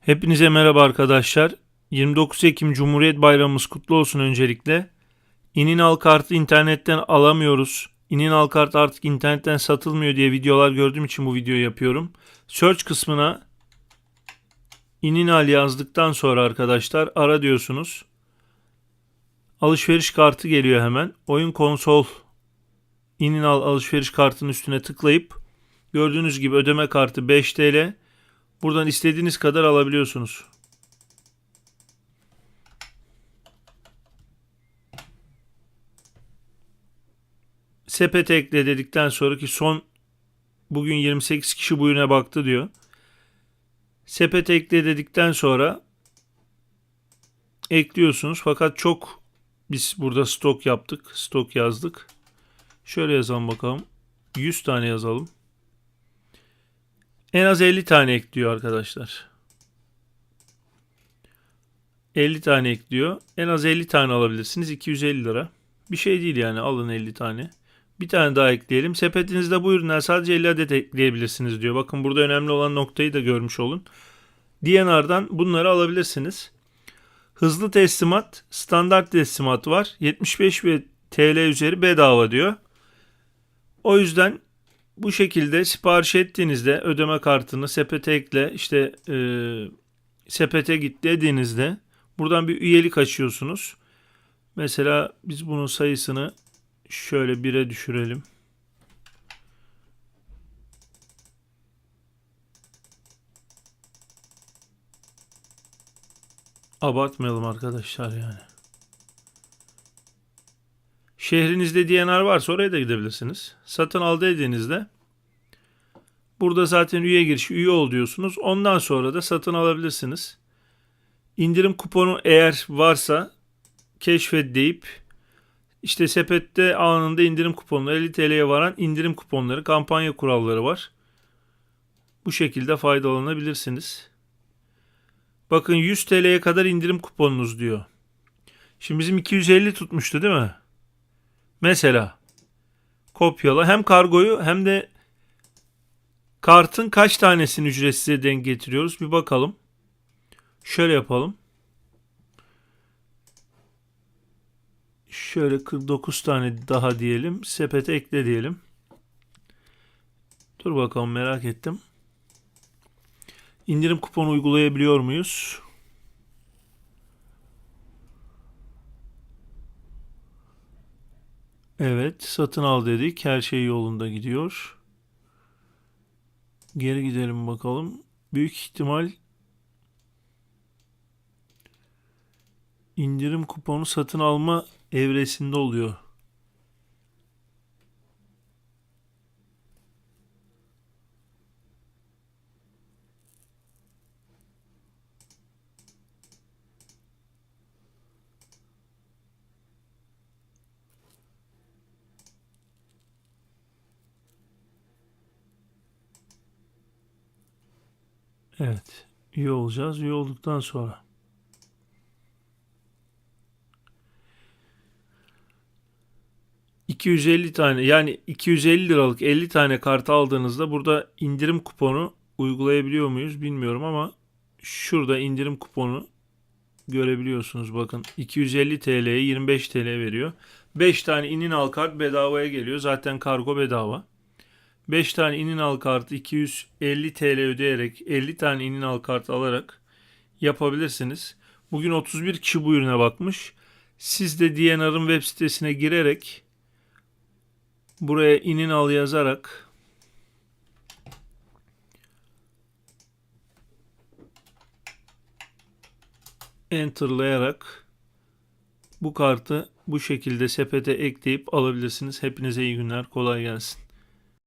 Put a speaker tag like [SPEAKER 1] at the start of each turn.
[SPEAKER 1] Hepinize merhaba arkadaşlar. 29 Ekim Cumhuriyet Bayramımız kutlu olsun öncelikle. İninal kartı internetten alamıyoruz. İninal kart artık internetten satılmıyor diye videolar gördüğüm için bu videoyu yapıyorum. Search kısmına İninal yazdıktan sonra arkadaşlar ara diyorsunuz. Alışveriş kartı geliyor hemen. Oyun konsol İninal alışveriş kartının üstüne tıklayıp gördüğünüz gibi ödeme kartı 5 TL. Buradan istediğiniz kadar alabiliyorsunuz. Sepete ekle dedikten sonraki son bugün 28 kişi bu ürüne baktı diyor. Sepete ekle dedikten sonra ekliyorsunuz. Fakat çok biz burada stok yaptık. Stok yazdık. Şöyle yazalım bakalım. 100 tane yazalım. En az 50 tane ekliyor arkadaşlar. 50 tane ekliyor. En az 50 tane alabilirsiniz. 250 lira. Bir şey değil yani alın 50 tane. Bir tane daha ekleyelim. Sepetinizde bu ürünler sadece 50 adet ekleyebilirsiniz diyor. Bakın burada önemli olan noktayı da görmüş olun. DNR'dan bunları alabilirsiniz. Hızlı teslimat, standart teslimat var. 75 ve TL üzeri bedava diyor. O yüzden bu şekilde sipariş ettiğinizde ödeme kartını sepete ekle işte e, sepete git dediğinizde buradan bir üyelik açıyorsunuz. Mesela biz bunun sayısını şöyle 1'e düşürelim. Abartmayalım arkadaşlar yani. Şehrinizde DNR varsa oraya da gidebilirsiniz. Satın al dediğinizde burada zaten üye giriş üye ol diyorsunuz. Ondan sonra da satın alabilirsiniz. İndirim kuponu eğer varsa keşfet deyip işte sepette anında indirim kuponları 50 TL'ye varan indirim kuponları kampanya kuralları var. Bu şekilde faydalanabilirsiniz. Bakın 100 TL'ye kadar indirim kuponunuz diyor. Şimdi bizim 250 tutmuştu değil mi? Mesela kopyala hem kargoyu hem de kartın kaç tanesini ücretsiz denk getiriyoruz bir bakalım. Şöyle yapalım. Şöyle 49 tane daha diyelim. Sepete ekle diyelim. Dur bakalım merak ettim. İndirim kuponu uygulayabiliyor muyuz? Evet, satın al dedik. Her şey yolunda gidiyor. Geri gidelim bakalım. Büyük ihtimal indirim kuponu satın alma evresinde oluyor. Evet. Üye olacağız. Üye olduktan sonra. ...250 tane yani 250 liralık 50 tane kart aldığınızda burada indirim kuponu uygulayabiliyor muyuz bilmiyorum ama şurada indirim kuponu görebiliyorsunuz bakın 250 TL'ye 25 TL veriyor. 5 tane inin al kart bedavaya geliyor zaten kargo bedava. 5 tane inin al kartı 250 TL ödeyerek 50 tane inin al kart alarak yapabilirsiniz. Bugün 31 kişi bu ürüne bakmış. Siz de DNR'ın web sitesine girerek buraya inin al yazarak enterlayarak bu kartı bu şekilde sepete ekleyip alabilirsiniz. Hepinize iyi günler. Kolay gelsin.